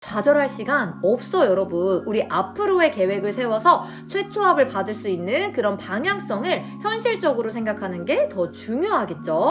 좌절할 시간 없어 여러분. 우리 앞으로의 계획을 세워서 최초합을 받을 수 있는 그런 방향성을 현실적으로 생각하는 게 더 중요하겠죠.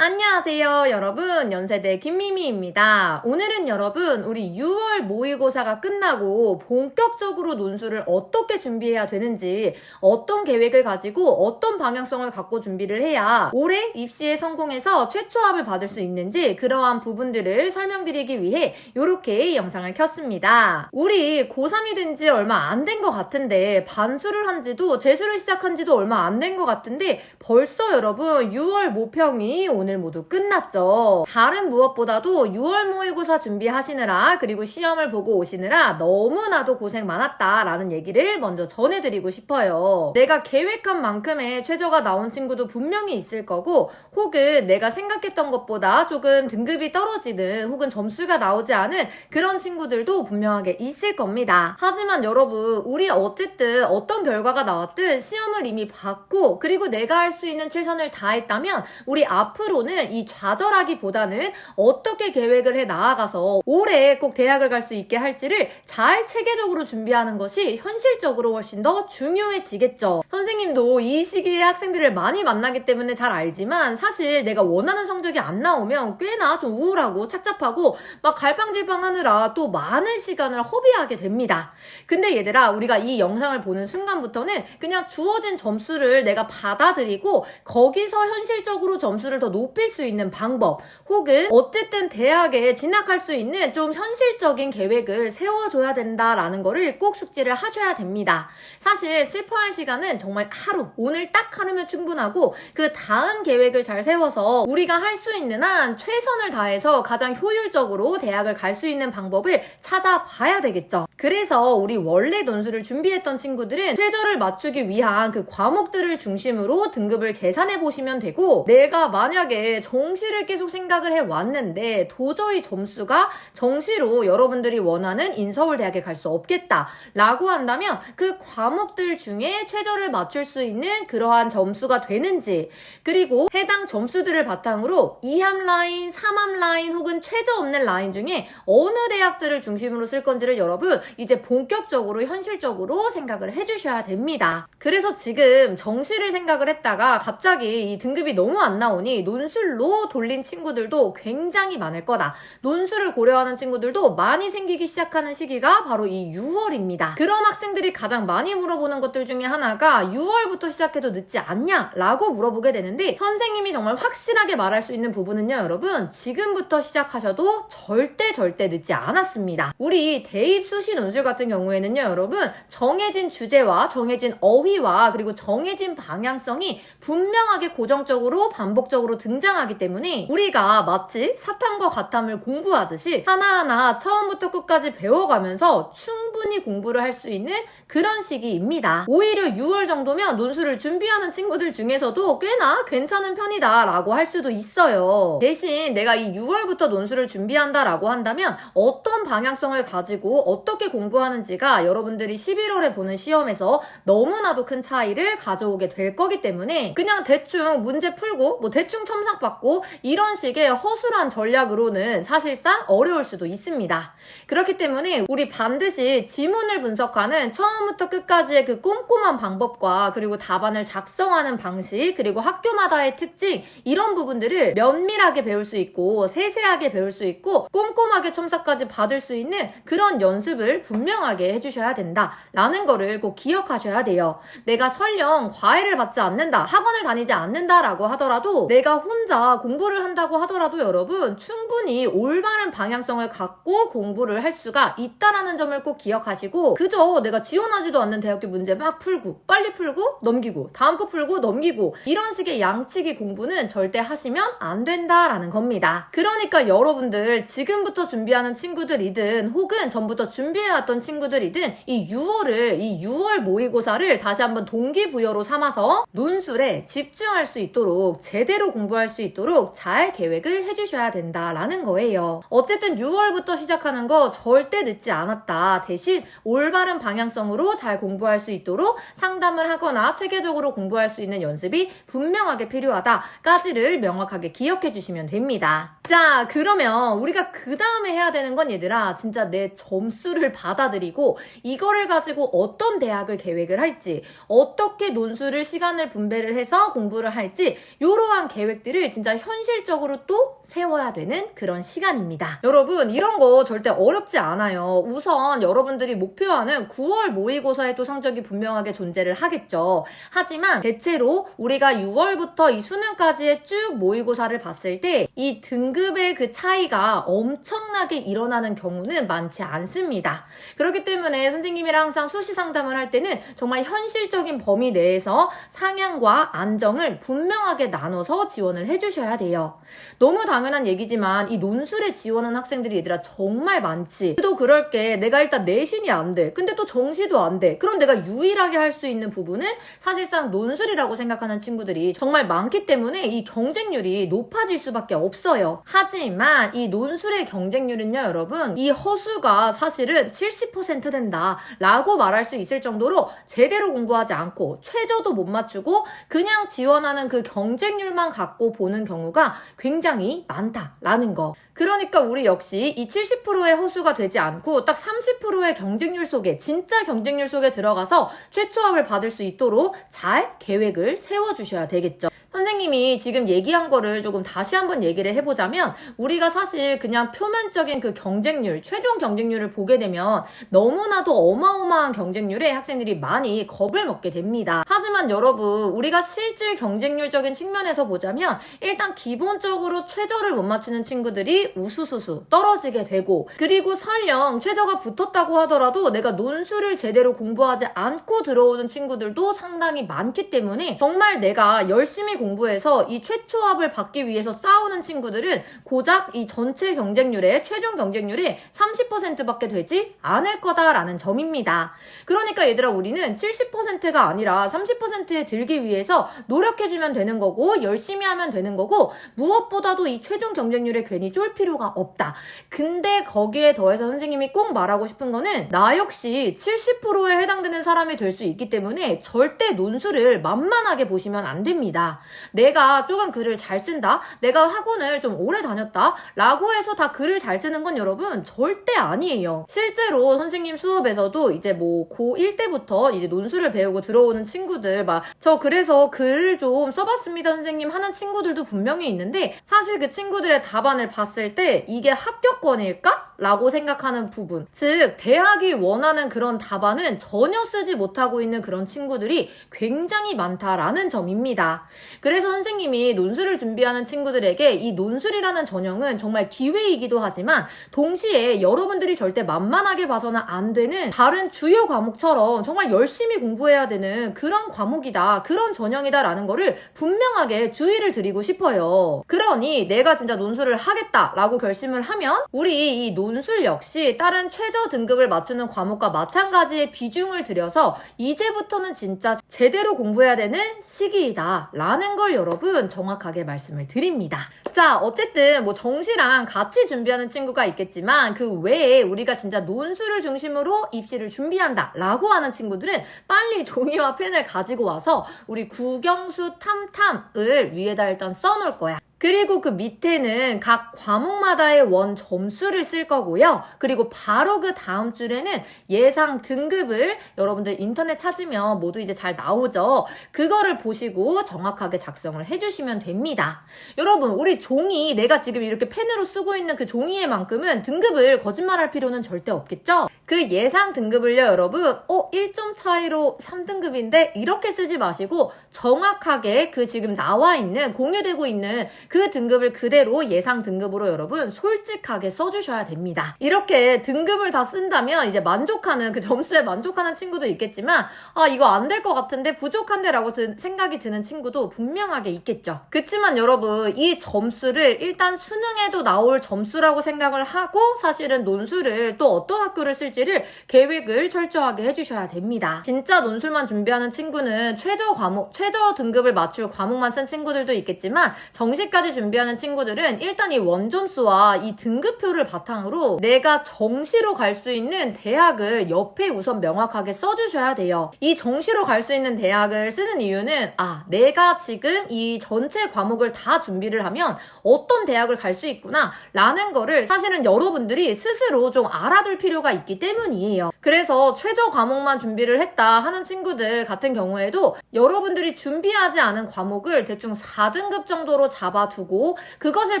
안녕하세요, 여러분. 연세대 김미미입니다. 오늘은 여러분, 우리 6월 모의고사가 끝나고 본격적으로 논술을 어떻게 준비해야 되는지, 어떤 계획을 가지고 어떤 방향성을 갖고 준비를 해야 올해 입시에 성공해서 최초합을 받을 수 있는지 그러한 부분들을 설명드리기 위해 이렇게 영상을 켰습니다. 우리 고3이 된 지 얼마 안 된 것 같은데, 반수를 한 지도, 재수를 시작한 지도 얼마 안 된 것 같은데, 벌써 여러분 6월 모평이 오늘 모두 끝났죠. 다른 무엇보다도 6월 모의고사 준비하시느라 그리고 시험을 보고 오시느라 너무나도 고생 많았다라는 얘기를 먼저 전해드리고 싶어요. 내가 계획한 만큼의 최저가 나온 친구도 분명히 있을 거고 혹은 내가 생각했던 것보다 조금 등급이 떨어지는 혹은 점수가 나오지 않은 그런 친구들도 분명하게 있을 겁니다. 하지만 여러분 우리 어쨌든 어떤 결과가 나왔든 시험을 이미 봤고 그리고 내가 할 수 있는 최선을 다했다면 우리 앞으로 는 이 좌절하기보다는 어떻게 계획을 해 나아가서 올해 꼭 대학을 갈 수 있게 할지를 잘 체계적으로 준비하는 것이 현실적으로 훨씬 더 중요해지겠죠. 선생님도 이 시기에 학생들을 많이 만나기 때문에 잘 알지만 사실 내가 원하는 성적이 안 나오면 꽤나 좀 우울하고 착잡하고 막 갈팡질팡 하느라 또 많은 시간을 허비하게 됩니다. 근데 얘들아 우리가 이 영상을 보는 순간부터는 그냥 주어진 점수를 내가 받아들이고 거기서 현실적으로 점수를 더 높일 수 있는 방법 혹은 어쨌든 대학에 진학할 수 있는 좀 현실적인 계획을 세워줘야 된다라는 거를 꼭 숙지를 하셔야 됩니다. 사실 슬퍼할 시간은 정말 하루, 오늘 딱 하루면 충분하고 그 다음 계획을 잘 세워서 우리가 할 수 있는 한 최선을 다해서 가장 효율적으로 대학을 갈 수 있는 방법을 찾아봐야 되겠죠. 그래서 우리 원래 논술을 준비했던 친구들은 최저를 맞추기 위한 그 과목들을 중심으로 등급을 계산해 보시면 되고 내가 만약에 정시를 계속 생각을 해 왔는데 도저히 점수가 정시로 여러분들이 원하는 인서울대학에 갈 수 없겠다 라고 한다면 그 과목들 중에 최저를 맞출 수 있는 그러한 점수가 되는지 그리고 해당 점수들을 바탕으로 2함 라인, 3함 라인 혹은 최저 없는 라인 중에 어느 대학들을 중심으로 쓸 건지를 여러분 이제 본격적으로 현실적으로 생각을 해주셔야 됩니다. 그래서 지금 정시를 생각을 했다가 갑자기 이 등급이 너무 안 나오니 논 술로 돌린 친구들도 굉장히 많을 거다. 논술을 고려하는 친구들도 많이 생기기 시작하는 시기가 바로 이 6월입니다. 그런 학생들이 가장 많이 물어보는 것들 중에 하나가 6월부터 시작해도 늦지 않냐? 라고 물어보게 되는데 선생님이 정말 확실하게 말할 수 있는 부분은요, 여러분. 지금부터 시작하셔도 절대 절대 늦지 않았습니다. 우리 대입 수시 논술 같은 경우에는요, 여러분. 정해진 주제와 정해진 어휘와 그리고 정해진 방향성이 분명하게 고정적으로 반복적으로 등 장하기 때문에 우리가 마치 사탐과 가탐을 공부하듯이 하나하나 처음부터 끝까지 배워가면서 충분히 공부를 할 수 있는 그런 시기입니다. 오히려 6월 정도면 논술을 준비하는 친구들 중에서도 꽤나 괜찮은 편이다 라고 할 수도 있어요. 대신 내가 이 6월부터 논술을 준비한다 라고 한다면 어떤 방향성을 가지고 어떻게 공부하는지가 여러분들이 11월에 보는 시험에서 너무나도 큰 차이를 가져오게 될 거기 때문에 그냥 대충 문제 풀고 뭐 대충 첨삭 받고 이런 식의 허술한 전략으로는 사실상 어려울 수도 있습니다. 그렇기 때문에 우리 반드시 지문을 분석하는 처음부터 끝까지의 그 꼼꼼한 방법과 그리고 답안을 작성하는 방식 그리고 학교마다의 특징 이런 부분들을 면밀하게 배울 수 있고 세세하게 배울 수 있고 꼼꼼하게 첨삭까지 받을 수 있는 그런 연습을 분명하게 해주셔야 된다라는 거를 꼭 기억하셔야 돼요. 내가 설령 과외를 받지 않는다, 학원을 다니지 않는다라고 하더라도 내가 혼자 공부를 한다고 하더라도 여러분 충분히 올바른 방향성을 갖고 공부를 할 수가 있다라는 점을 꼭 기억하시고 그저 내가 지원하지도 않는 대학교 문제 막 풀고 빨리 풀고 넘기고 다음 거 풀고 넘기고 이런 식의 양치기 공부는 절대 하시면 안 된다라는 겁니다. 그러니까 여러분들 지금부터 준비하는 친구들이든 혹은 전부터 준비해왔던 친구들이든 이 6월을 이 6월 모의고사를 다시 한번 동기부여로 삼아서 논술에 집중할 수 있도록 제대로 공부할 수수 있도록 잘 계획을 해주셔야 된다라는 거예요. 어쨌든 6월부터 시작하는 거 절대 늦지 않았다. 대신 올바른 방향성으로 잘 공부할 수 있도록 상담을 하거나 체계적으로 공부할 수 있는 연습이 분명하게 필요하다까지를 명확하게 기억해 주시면 됩니다. 자, 그러면 우리가 그 다음에 해야 되는 건 얘들아, 진짜 내 점수를 받아들이고 이거를 가지고 어떤 대학을 계획을 할지, 어떻게 논술을 시간을 분배를 해서 공부를 할지, 이러한 계획들을 진짜 현실적으로 또 세워야 되는 그런 시간입니다. 여러분, 이런 거 절대 어렵지 않아요. 우선 여러분들이 목표하는 9월 모의고사의 또 성적이 분명하게 존재를 하겠죠. 하지만 대체로 우리가 6월부터 이 수능까지의 쭉 모의고사를 봤을 때 이 등급의 그 차이가 엄청나게 일어나는 경우는 많지 않습니다. 그렇기 때문에 선생님이랑 항상 수시 상담을 할 때는 정말 현실적인 범위 내에서 상향과 안정을 분명하게 나눠서 지원을 해주셔야 돼요. 너무 당연한 얘기지만 이 논술에 지원한 학생들이 얘들아 정말 많지. 또 그럴 게 내가 일단 내신이 안 돼. 근데 또 정시도 안 돼. 그럼 내가 유일하게 할 수 있는 부분은 사실상 논술이라고 생각하는 친구들이 정말 많기 때문에 이 경쟁률이 높아질 수밖에 없어요. 하지만 이 논술의 경쟁률은요, 여러분, 이 허수가 사실은 70% 된다. 라고 말할 수 있을 정도로 제대로 공부하지 않고 최저도 못 맞추고 그냥 지원하는 그 경쟁률만 갖고 보는 경우가 굉장히 많다라는 거. 그러니까 우리 역시 이 70%의 허수가 되지 않고 딱 30%의 경쟁률 속에 진짜 경쟁률 속에 들어가서 최초합을 받을 수 있도록 잘 계획을 세워주셔야 되겠죠. 선생님이 지금 얘기한 거를 조금 다시 한번 얘기를 해보자면 우리가 사실 그냥 표면적인 그 경쟁률, 최종 경쟁률을 보게 되면 너무나도 어마어마한 경쟁률에 학생들이 많이 겁을 먹게 됩니다. 하지만 여러분, 우리가 실질 경쟁률적인 측면에서 보자면 일단 기본적으로 최저를 못 맞추는 친구들이 우수수수 떨어지게 되고 그리고 설령 최저가 붙었다고 하더라도 내가 논술을 제대로 공부하지 않고 들어오는 친구들도 상당히 많기 때문에 정말 내가 열심히 공부해서 이 최초합을 받기 위해서 싸우는 친구들은 고작 이 전체 경쟁률의 최종 경쟁률이 30%밖에 되지 않을 거다라는 점입니다. 그러니까 얘들아 우리는 70%가 아니라 30%에 들기 위해서 노력해주면 되는 거고 열심히 하면 되는 거고 무엇보다도 이 최종 경쟁률에 괜히 쫄 필요가 없다. 근데 거기에 더해서 선생님이 꼭 말하고 싶은 거는 나 역시 70%에 해당되는 사람이 될 수 있기 때문에 절대 논술을 만만하게 보시면 안 됩니다. 내가 조금 글을 잘 쓴다? 내가 학원을 좀 오래 다녔다? 라고 해서 다 글을 잘 쓰는 건 여러분 절대 아니에요. 실제로 선생님 수업에서도 이제 뭐 고1 때부터 이제 논술을 배우고 들어오는 친구들 막 저 그래서 글을 좀 써봤습니다 선생님 하는 친구들도 분명히 있는데 사실 그 친구들의 답안을 봤을 때 이게 합격권일까? 라고 생각하는 부분. 즉, 대학이 원하는 그런 답안은 전혀 쓰지 못하고 있는 그런 친구들이 굉장히 많다라는 점입니다. 그래서 선생님이 논술을 준비하는 친구들에게 이 논술이라는 전형은 정말 기회이기도 하지만 동시에 여러분들이 절대 만만하게 봐서는 안 되는 다른 주요 과목처럼 정말 열심히 공부해야 되는 그런 과목이다. 그런 전형이다라는 거를 분명하게 주의를 드리고 싶어요. 그러니 내가 진짜 논술을 하겠다라고 결심을 하면 우리 이 논술 역시 다른 최저 등급을 맞추는 과목과 마찬가지의 비중을 들여서 이제부터는 진짜 제대로 공부해야 되는 시기이다. 라는 걸 여러분 정확하게 말씀을 드립니다. 자, 어쨌든 뭐 정시랑 같이 준비하는 친구가 있겠지만 그 외에 우리가 진짜 논술을 중심으로 입시를 준비한다 라고 하는 친구들은 빨리 종이와 펜을 가지고 와서 우리 국영수 탐탐을 위에다 일단 써놓을 거야. 그리고 그 밑에는 각 과목마다의 원 점수를 쓸 거고요. 그리고 바로 그 다음 줄에는 예상 등급을 여러분들 인터넷 찾으면 모두 이제 잘 나오죠. 그거를 보시고 정확하게 작성을 해주시면 됩니다. 여러분, 우리 종이 내가 지금 이렇게 펜으로 쓰고 있는 그 종이에만큼은 등급을 거짓말할 필요는 절대 없겠죠? 그 예상 등급을요, 여러분, 어, 1점 차이로 3등급인데 이렇게 쓰지 마시고 정확하게 그 지금 나와 있는, 공유되고 있는 그 등급을 그대로 예상 등급으로 여러분 솔직하게 써주셔야 됩니다. 이렇게 등급을 다 쓴다면 이제 만족하는 그 점수에 만족하는 친구도 있겠지만 아 이거 안 될 것 같은데 부족한데 라고 드, 생각이 드는 친구도 분명하게 있겠죠. 그렇지만 여러분 이 점수를 일단 수능에도 나올 점수라고 생각을 하고 사실은 논술을 또 어떤 학교를 쓸지 있을지를 계획을 철저하게 해주셔야 됩니다. 진짜 논술만 준비하는 친구는 최저 과목, 최저 등급을 맞출 과목만 쓴 친구들도 있겠지만 정시까지 준비하는 친구들은 일단 이 원점수와 이 등급표를 바탕으로 내가 정시로 갈 수 있는 대학을 옆에 우선 명확하게 써주셔야 돼요. 이 정시로 갈 수 있는 대학을 쓰는 이유는 아, 내가 지금 이 전체 과목을 다 준비를 하면 어떤 대학을 갈 수 있구나 라는 거를 사실은 여러분들이 스스로 좀 알아둘 필요가 있기 때문 이에요. 그래서 최저 과목만 준비를 했다 하는 친구들 같은 경우에도 여러분들이 준비하지 않은 과목을 대충 4등급 정도로 잡아두고 그것을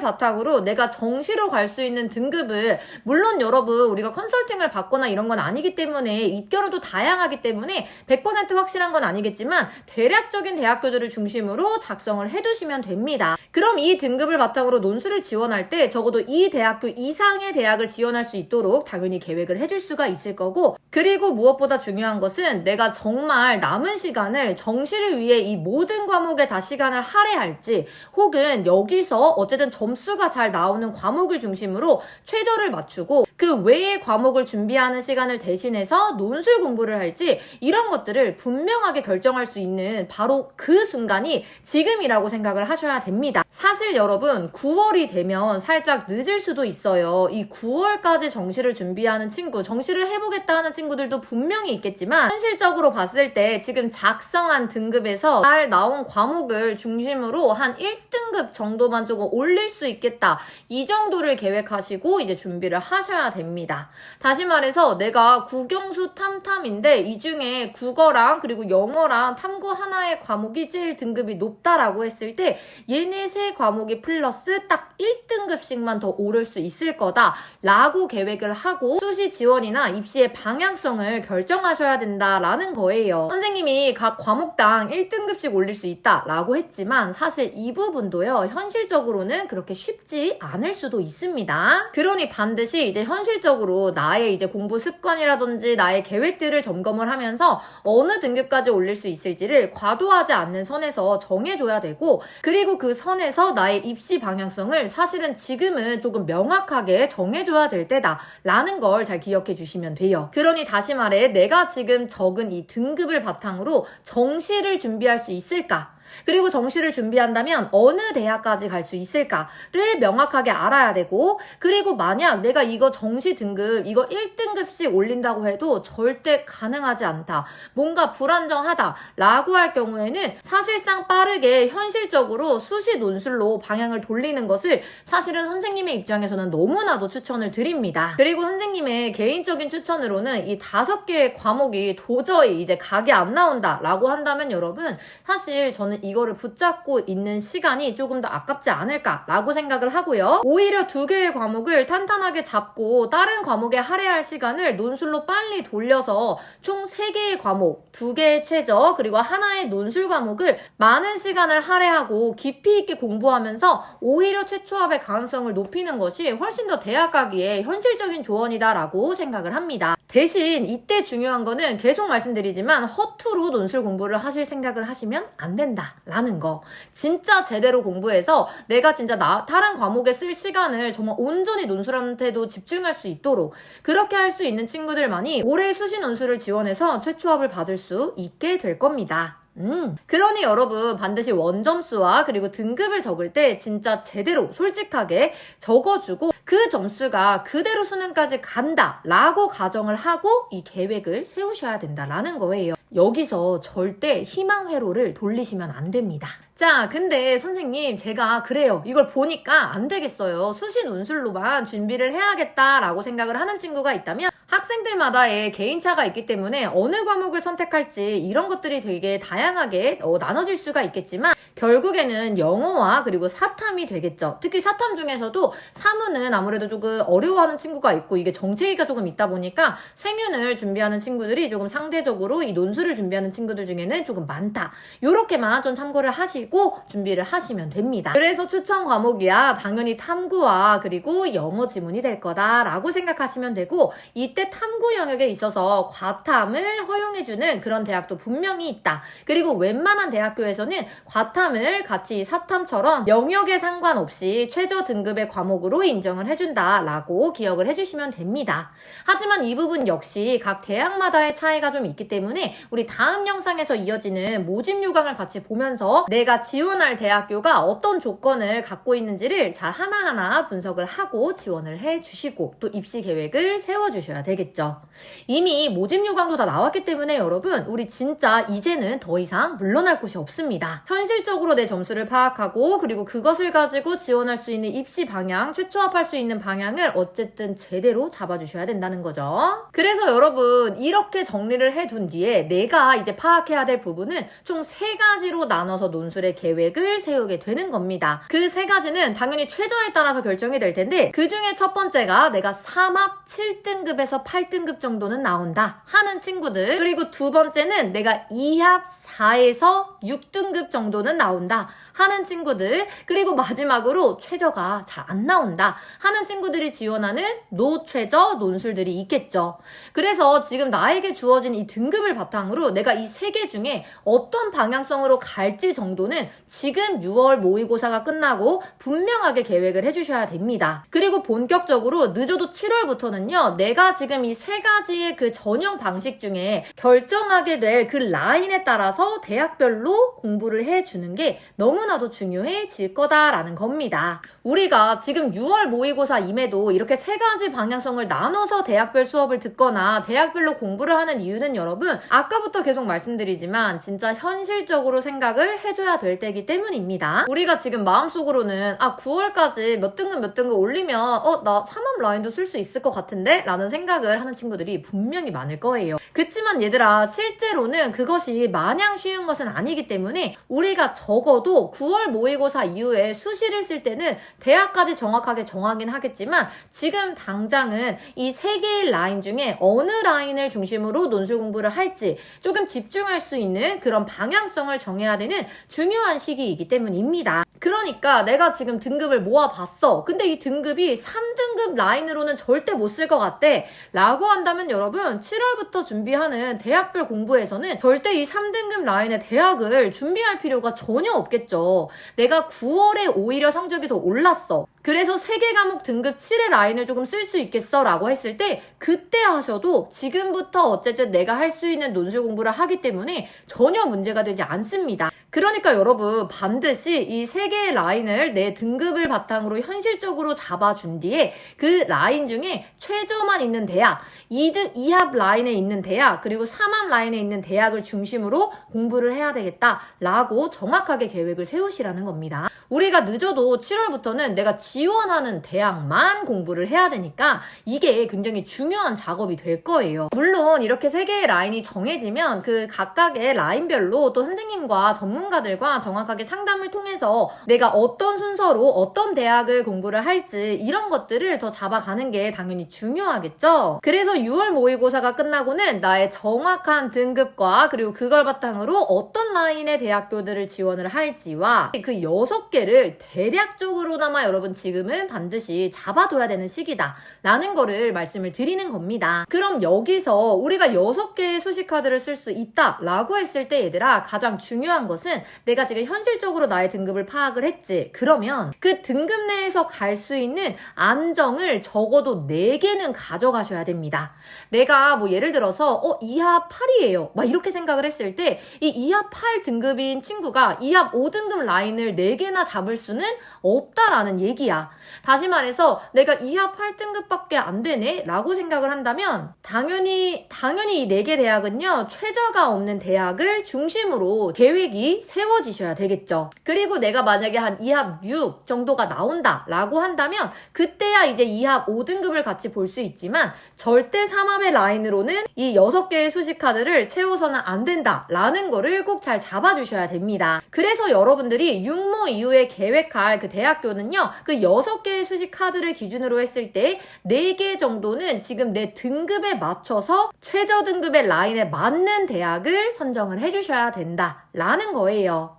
바탕으로 내가 정시로 갈 수 있는 등급을 물론 여러분 우리가 컨설팅을 받거나 이런 건 아니기 때문에 입결은 또 다양하기 때문에 100% 확실한 건 아니겠지만 대략적인 대학교들을 중심으로 작성을 해두시면 됩니다. 그럼 이 등급을 바탕으로 논술을 지원할 때 적어도 이 대학교 이상의 대학을 지원할 수 있도록 당연히 계획을 해줄 수가 있을 거고 그리고 무엇보다 중요한 것은 내가 정말 남은 시간을 정시를 위해 이 모든 과목에 다 시간을 할애할지 혹은 여기서 어쨌든 점수가 잘 나오는 과목을 중심으로 최저를 맞추고 그 외의 과목을 준비하는 시간을 대신해서 논술 공부를 할지 이런 것들을 분명하게 결정할 수 있는 바로 그 순간이 지금이라고 생각을 하셔야 됩니다. 사실 여러분 9월이 되면 살짝 늦을 수도 있어요. 이 9월까지 정시를 준비하는 친구, 정시 를 해보겠다 하는 친구들도 분명히 있겠지만 현실적으로 봤을 때 지금 작성한 등급에서 잘 나온 과목을 중심으로 한 1등급 정도만 조금 올릴 수 있겠다. 이 정도를 계획하시고 이제 준비를 하셔야 됩니다. 다시 말해서 내가 국영수 탐탐인데 이 중에 국어랑 그리고 영어랑 탐구 하나의 과목이 제일 등급이 높다라고 했을 때 얘네 세 과목이 플러스 딱 1등급씩만 더 오를 수 있을 거다 라고 계획을 하고 수시 지원이나 입시의 방향성을 결정하셔야 된다라는 거예요. 선생님이 각 과목당 1등급씩 올릴 수 있다 라고 했지만 사실 이 부분도요 현실적으로는 그렇게 쉽지 않을 수도 있습니다. 그러니 반드시 이제 현실적으로 나의 이제 공부 습관이라든지 나의 계획들을 점검을 하면서 어느 등급까지 올릴 수 있을지를 과도하지 않는 선에서 정해줘야 되고 그리고 그 선에서 나의 입시 방향성을 사실은 지금은 조금 명확하게 정해줘야 될 때다라는 걸 잘 기억해 주시면 돼요. 그러니 다시 말해 내가 지금 적은 이 등급을 바탕으로 정시를 준비할 수 있을까? 그리고 정시를 준비한다면 어느 대학까지 갈 수 있을까를 명확하게 알아야 되고 그리고 만약 내가 이거 정시 등급 이거 1등급씩 올린다고 해도 절대 가능하지 않다. 뭔가 불안정하다 라고 할 경우에는 사실상 빠르게 현실적으로 수시 논술로 방향을 돌리는 것을 사실은 선생님의 입장에서는 너무나도 추천을 드립니다. 그리고 선생님의 개인적인 추천으로는 이 다섯 개의 과목이 도저히 이제 각이 안 나온다 라고 한다면 여러분 사실 저는 이거를 붙잡고 있는 시간이 조금 더 아깝지 않을까라고 생각을 하고요. 오히려 두 개의 과목을 탄탄하게 잡고 다른 과목에 할애할 시간을 논술로 빨리 돌려서 총세 개의 과목, 두 개의 최저, 그리고 하나의 논술 과목을 많은 시간을 할애하고 깊이 있게 공부하면서 오히려 최초합의 가능성을 높이는 것이 훨씬 더 대학 가기에 현실적인 조언이다라고 생각을 합니다. 대신 이때 중요한 거는 계속 말씀드리지만 허투루 논술 공부를 하실 생각을 하시면 안 된다 라는 거. 진짜 제대로 공부해서 내가 진짜 나 다른 과목에 쓸 시간을 정말 온전히 논술한테도 집중할 수 있도록 그렇게 할 수 있는 친구들만이 올해 수시 논술을 지원해서 최초합을 받을 수 있게 될 겁니다. 음. 그러니 여러분 반드시 원점수와 그리고 등급을 적을 때 진짜 제대로 솔직하게 적어주고 그 점수가 그대로 수능까지 간다 라고 가정을 하고 이 계획을 세우셔야 된다라는 거예요. 여기서 절대 희망 회로를 돌리시면 안 됩니다. 자, 근데 선생님, 제가 그래요. 이걸 보니까 안 되겠어요. 수시 논술로만 준비를 해야겠다라고 생각을 하는 친구가 있다면 학생들마다의 개인차가 있기 때문에 어느 과목을 선택할지 이런 것들이 되게 다양하게 어, 나눠질 수가 있겠지만 결국에는 영어와 그리고 사탐이 되겠죠. 특히 사탐 중에서도 사무는 아무래도 조금 어려워하는 친구가 있고 이게 정체기가 조금 있다 보니까 생윤을 준비하는 친구들이 조금 상대적으로 이 논술을 준비하는 친구들 중에는 조금 많다. 요렇게만 좀 참고를 하시 고 준비를 하시면 됩니다. 그래서 추천 과목이야 당연히 탐구와 그리고 영어 지문이 될 거다라고 생각하시면 되고 이때 탐구 영역에 있어서 과탐을 허용해주는 그런 대학도 분명히 있다. 그리고 웬만한 대학교에서는 과탐을 같이 사탐처럼 영역에 상관없이 최저 등급의 과목으로 인정을 해준다라고 기억을 해주시면 됩니다. 하지만 이 부분 역시 각 대학마다의 차이가 좀 있기 때문에 우리 다음 영상에서 이어지는 모집 요강을 같이 보면서 내가 지원할 대학교가 어떤 조건을 갖고 있는지를 잘 하나하나 분석을 하고 지원을 해 주시고 또 입시 계획을 세워 주셔야 되겠죠. 이미 모집 요강도 다 나왔기 때문에 여러분 우리 진짜 이제는 더 이상 물러날 곳이 없습니다. 현실적으로 내 점수를 파악하고 그리고 그것을 가지고 지원할 수 있는 입시 방향, 최초합할 수 있는 방향을 어쨌든 제대로 잡아 주셔야 된다는 거죠. 그래서 여러분 이렇게 정리를 해 둔 뒤에 내가 이제 파악해야 될 부분은 총 세 가지로 나눠서 논술 의 계획을 세우게 되는 겁니다. 그 세 가지는 당연히 최저에 따라서 결정이 될 텐데 그 중에 첫 번째가 내가 3합 7등급에서 8등급 정도는 나온다 하는 친구들 그리고 두 번째는 내가 2합 4에서 6등급 정도는 나온다 하는 친구들 그리고 마지막으로 최저가 잘 안 나온다 하는 친구들이 지원하는 노최저 논술들이 있겠죠. 그래서 지금 나에게 주어진 이 등급을 바탕으로 내가 이 세 개 중에 어떤 방향성으로 갈지 정도는 지금 6월 모의고사가 끝나고 분명하게 계획을 해주셔야 됩니다. 그리고 본격적으로 늦어도 7월부터는요, 내가 지금 이 세 가지의 그 전형 방식 중에 결정하게 될 그 라인에 따라서 대학별로 공부를 해주는 게 너무 나도 중요해질 거다라는 겁니다. 우리가 지금 6월 모의고사 임에도 이렇게 세 가지 방향성을 나눠서 대학별 수업을 듣거나 대학별로 공부를 하는 이유는 여러분, 아까부터 계속 말씀드리지만 진짜 현실적으로 생각을 해줘야 될 때이기 때문입니다. 우리가 지금 마음속으로는 아, 9월까지 몇 등급 몇 등급 올리면 어, 나 3합 라인도 쓸 수 있을 것 같은데? 라는 생각을 하는 친구들이 분명히 많을 거예요. 그치만 얘들아, 실제로는 그것이 마냥 쉬운 것은 아니기 때문에 우리가 적어도 9월 모의고사 이후에 수시를 쓸 때는 대학까지 정확하게 정하긴 하겠지만 지금 당장은 이 세 개의 라인 중에 어느 라인을 중심으로 논술 공부를 할지 조금 집중할 수 있는 그런 방향성을 정해야 되는 중요한 시기이기 때문입니다. 그러니까 내가 지금 등급을 모아봤어. 근데 이 등급이 3등급 라인으로는 절대 못 쓸 것 같대. 라고 한다면 여러분, 7월부터 준비하는 대학별 공부에서는 절대 이 3등급 라인의 대학을 준비할 필요가 전혀 없겠죠. 내가 9월에 오히려 성적이 더 올랐어. 그래서 세개 과목 등급 7의 라인을 조금 쓸 수 있겠어 라고 했을 때 그때 하셔도 지금부터 어쨌든 내가 할 수 있는 논술 공부를 하기 때문에 전혀 문제가 되지 않습니다. 그러니까 여러분 반드시 이 세 개의 라인을 내 등급을 바탕으로 현실적으로 잡아준 뒤에 그 라인 중에 최저만 있는 대학, 2등 2합 라인에 있는 대학, 그리고 3합 라인에 있는 대학을 중심으로 공부를 해야 되겠다라고 정확하게 계획을 세우시라는 겁니다. 우리가 늦어도 7월부터는 내가 지원하는 대학만 공부를 해야 되니까 이게 굉장히 중요한 작업이 될 거예요. 물론 이렇게 세 개의 라인이 정해지면 그 각각의 라인별로 또 선생님과 전문 가들과 정확하게 상담을 통해서 내가 어떤 순서로 어떤 대학을 공부를 할지 이런 것들을 더 잡아가는 게 당연히 중요하겠죠. 그래서 6월 모의고사가 끝나고는 나의 정확한 등급과 그리고 그걸 바탕으로 어떤 라인의 대학교들을 지원을 할지와 그 여섯 개를 대략적으로나마 여러분 지금은 반드시 잡아둬야 되는 시기다. 라는 거를 말씀을 드리는 겁니다. 그럼 여기서 우리가 여섯 개의 수식 카드를 쓸 수 있다. 라고 했을 때 얘들아 가장 중요한 것은 내가 지금 현실적으로 나의 등급을 파악을 했지. 그러면 그 등급 내에서 갈 수 있는 안정을 적어도 4개는 가져가셔야 됩니다. 내가 뭐 예를 들어서 어 2합 8이에요. 막 이렇게 생각을 했을 때이 2합 8 등급인 친구가 2합 5등급 라인을 4개나 잡을 수는 없다라는 얘기야. 다시 말해서 내가 2합 8등급밖에 안 되네? 라고 생각을 한다면 당연히 당연히 이 4개 대학은요. 최저가 없는 대학을 중심으로 계획이 세워지셔야 되겠죠. 그리고 내가 만약에 한 2합 6 정도가 나온다 라고 한다면 그때야 이제 2합 5등급을 같이 볼 수 있지만 절대 3합의 라인으로는 이 6개의 수식 카드를 채워서는 안 된다 라는 거를 꼭 잘 잡아주셔야 됩니다. 그래서 여러분들이 6모 이후에 계획할 그 대학교는요. 그 6개의 수식 카드를 기준으로 했을 때 4개 정도는 지금 내 등급에 맞춰서 최저 등급의 라인에 맞는 대학을 선정을 해주셔야 된다 라는 거예요.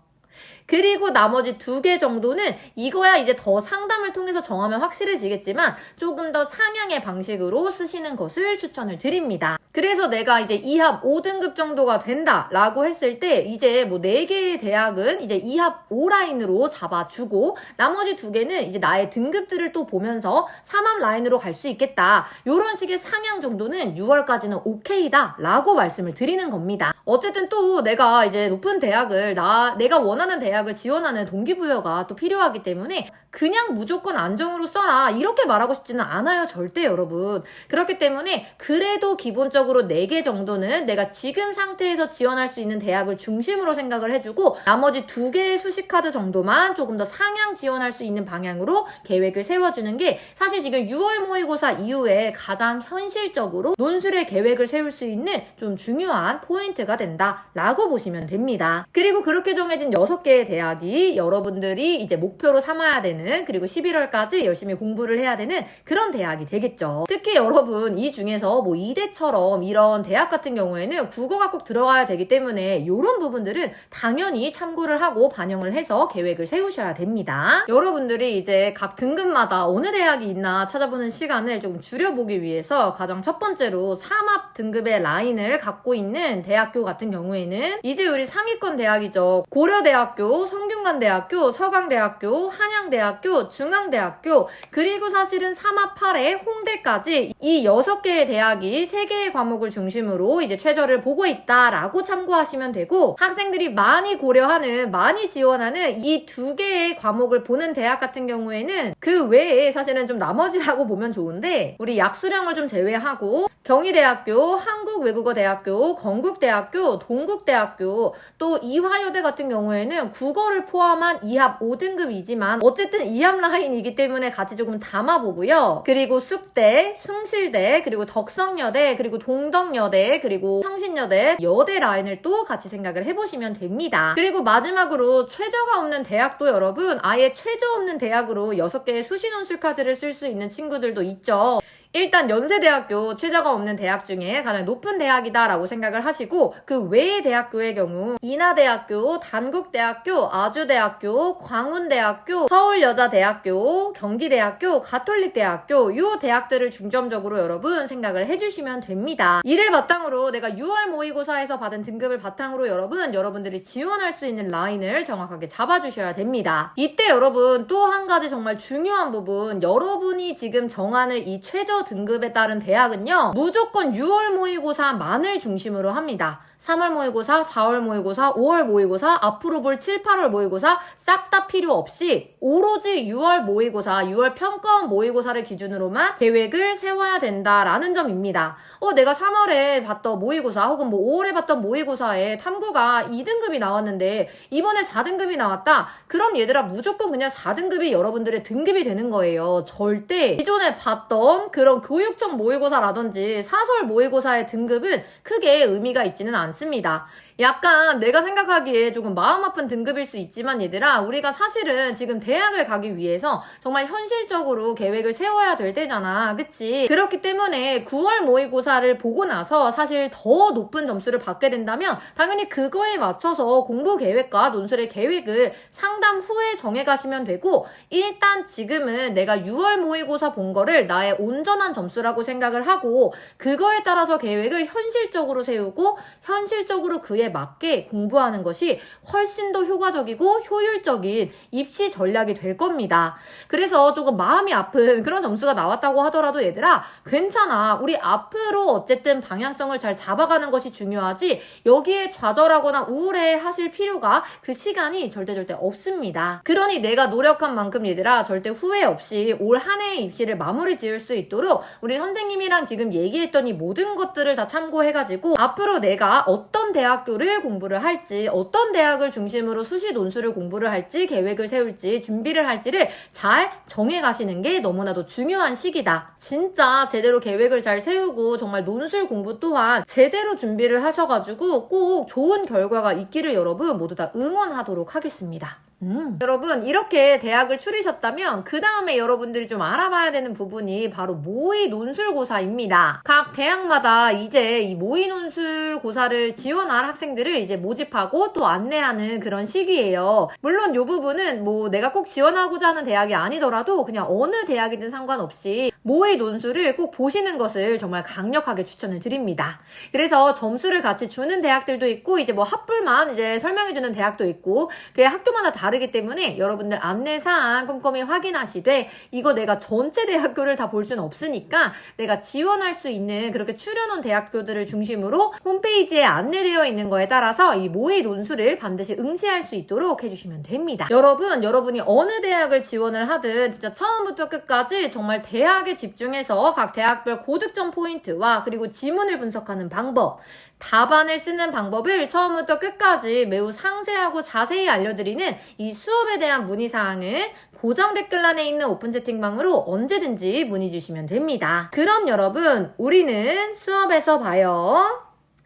그리고 나머지 두 개 정도는 이거야 이제 더 상담을 통해서 정하면 확실해지겠지만 조금 더 상향의 방식으로 쓰시는 것을 추천을 드립니다. 그래서 내가 이제 2합 5등급 정도가 된다 라고 했을 때 이제 뭐 4개의 대학은 이제 2합 5라인으로 잡아주고 나머지 두 개는 이제 나의 등급들을 또 보면서 3합 라인으로 갈 수 있겠다. 이런 식의 상향 정도는 6월까지는 오케이다 라고 말씀을 드리는 겁니다. 어쨌든 또 내가 이제 높은 대학을 나 내가 원하는 대학 을 지원하는 동기부여가 또 필요하기 때문에 그냥 무조건 안정으로 써라 이렇게 말하고 싶지는 않아요 절대 여러분 그렇기 때문에 그래도 기본적으로 4개 정도는 내가 지금 상태에서 지원할 수 있는 대학을 중심으로 생각을 해주고 나머지 두 개의 수식카드 정도만 조금 더 상향 지원할 수 있는 방향으로 계획을 세워주는 게 사실 지금 6월 모의고사 이후에 가장 현실적으로 논술의 계획을 세울 수 있는 좀 중요한 포인트가 된다라고 보시면 됩니다. 그리고 그렇게 정해진 6개의 대학이 여러분들이 이제 목표로 삼아야 되는 그리고 11월까지 열심히 공부를 해야 되는 그런 대학이 되겠죠. 특히 여러분 이 중에서 뭐 이대처럼 이런 대학 같은 경우에는 국어가 꼭 들어가야 되기 때문에 이런 부분들은 당연히 참고를 하고 반영을 해서 계획을 세우셔야 됩니다. 여러분들이 이제 각 등급마다 어느 대학이 있나 찾아보는 시간을 조금 줄여보기 위해서 가장 첫 번째로 3합 등급의 라인을 갖고 있는 대학교 같은 경우에는 이제 우리 상위권 대학이죠. 고려대학교, 성균관대학교, 서강대학교, 한양대학교, 중앙대학교, 그리고 사실은 3합 8에 홍대까지 이 6개의 대학이 3개의 과목을 중심으로 이제 최저를 보고 있다라고 참고하시면 되고 학생들이 많이 고려하는, 많이 지원하는 이 두 개의 과목을 보는 대학 같은 경우에는 그 외에 사실은 좀 나머지라고 보면 좋은데 우리 약수령을 좀 제외하고 경희대학교, 한국외국어대학교, 건국대학교, 동국대학교, 또 이화여대 같은 경우에는 국어를 포함한 2합 5등급이지만 어쨌든 2합 라인이기 때문에 같이 조금 담아보고요. 그리고 숲대, 숭실대, 그리고 덕성여대, 그리고 동덕여대, 그리고 성신여대, 여대 라인을 또 같이 생각을 해보시면 됩니다. 그리고 마지막으로 최저가 없는 대학도 여러분 아예 최저 없는 대학으로 6개의 수시논술 카드를 쓸 수 있는 친구들도 있죠. 일단 연세대학교 최저가 없는 대학 중에 가장 높은 대학이다라고 생각을 하시고 그 외의 대학교의 경우 인하대학교, 단국대학교, 아주대학교, 광운대학교, 서울여자대학교, 경기대학교, 가톨릭대학교 이 대학들을 중점적으로 여러분 생각을 해주시면 됩니다. 이를 바탕으로 내가 6월 모의고사에서 받은 등급을 바탕으로 여러분 여러분들이 지원할 수 있는 라인을 정확하게 잡아주셔야 됩니다. 이때 여러분 또 한 가지 정말 중요한 부분 여러분이 지금 정하는 이 최저 등급에 따른 대학은요, 무조건 6월 모의고사 만을 중심으로 합니다. 3월 모의고사, 4월 모의고사, 5월 모의고사, 앞으로 볼 7, 8월 모의고사 싹 다 필요 없이 오로지 6월 모의고사, 6월 평가원 모의고사를 기준으로만 계획을 세워야 된다라는 점입니다. 어, 내가 3월에 봤던 모의고사 혹은 뭐 5월에 봤던 모의고사에 탐구가 2등급이 나왔는데 이번에 4등급이 나왔다. 그럼 얘들아 무조건 그냥 4등급이 여러분들의 등급이 되는 거예요. 절대 기존에 봤던 그런 교육청 모의고사라든지 사설 모의고사의 등급은 크게 의미가 있지는 않습니다. 않습니다. 약간 내가 생각하기에 조금 마음 아픈 등급일 수 있지만 얘들아 우리가 사실은 지금 대학을 가기 위해서 정말 현실적으로 계획을 세워야 될 때잖아. 그치? 그렇기 때문에 9월 모의고사를 보고 나서 사실 더 높은 점수를 받게 된다면 당연히 그거에 맞춰서 공부 계획과 논술의 계획을 상담 후에 정해 가시면 되고 일단 지금은 내가 6월 모의고사 본 거를 나의 온전한 점수라고 생각을 하고 그거에 따라서 계획을 현실적으로 세우고 현실적으로 그에 맞게 공부하는 것이 훨씬 더 효과적이고 효율적인 입시 전략이 될 겁니다. 그래서 조금 마음이 아픈 그런 점수가 나왔다고 하더라도 얘들아 괜찮아. 우리 앞으로 어쨌든 방향성을 잘 잡아가는 것이 중요하지 여기에 좌절하거나 우울해 하실 필요가 그 시간이 절대 절대 없습니다. 그러니 내가 노력한 만큼 얘들아 절대 후회 없이 올 한 해의 입시를 마무리 지을 수 있도록 우리 선생님이랑 지금 얘기했던 이 모든 것들을 다 참고해가지고 앞으로 내가 어떤 대학교 를 공부를 할지 어떤 대학을 중심으로 수시 논술을 공부를 할지 계획을 세울지 준비를 할지를 잘 정해 가시는 게 너무나도 중요한 시기다. 진짜 제대로 계획을 잘 세우고 정말 논술 공부 또한 제대로 준비를 하셔가지고 꼭 좋은 결과가 있기를 여러분 모두 다 응원하도록 하겠습니다. 음. 여러분 이렇게 대학을 추리셨다면 그 다음에 여러분들이 좀 알아봐야 되는 부분이 바로 모의 논술고사입니다. 각 대학마다 이제 이 모의 논술고사를 지원할 학생들을 이제 모집하고 또 안내하는 그런 시기예요. 물론 이 부분은 뭐 내가 꼭 지원하고자 하는 대학이 아니더라도 그냥 어느 대학이든 상관없이 모의 논술을 꼭 보시는 것을 정말 강력하게 추천을 드립니다. 그래서 점수를 같이 주는 대학들도 있고 이제 뭐 합불만 이제 설명해주는 대학도 있고 그게 학교마다 다 르기 때문에 여러분들 안내사항 꼼꼼히 확인하시되 이거 내가 전체 대학교를 다 볼 수는 없으니까 내가 지원할 수 있는 그렇게 추려놓은 대학교들을 중심으로 홈페이지에 안내되어 있는 거에 따라서 이 모의 논술을 반드시 응시할 수 있도록 해주시면 됩니다. 여러분, 여러분이 어느 대학을 지원을 하든 진짜 처음부터 끝까지 정말 대학에 집중해서 각 대학별 고득점 포인트와 그리고 지문을 분석하는 방법, 답안을 쓰는 방법을 처음부터 끝까지 매우 상세하고 자세히 알려드리는 이 수업에 대한 문의사항은 고정 댓글란에 있는 오픈 채팅방으로 언제든지 문의 주시면 됩니다. 그럼 여러분, 우리는 수업에서 봐요.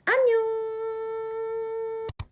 안녕!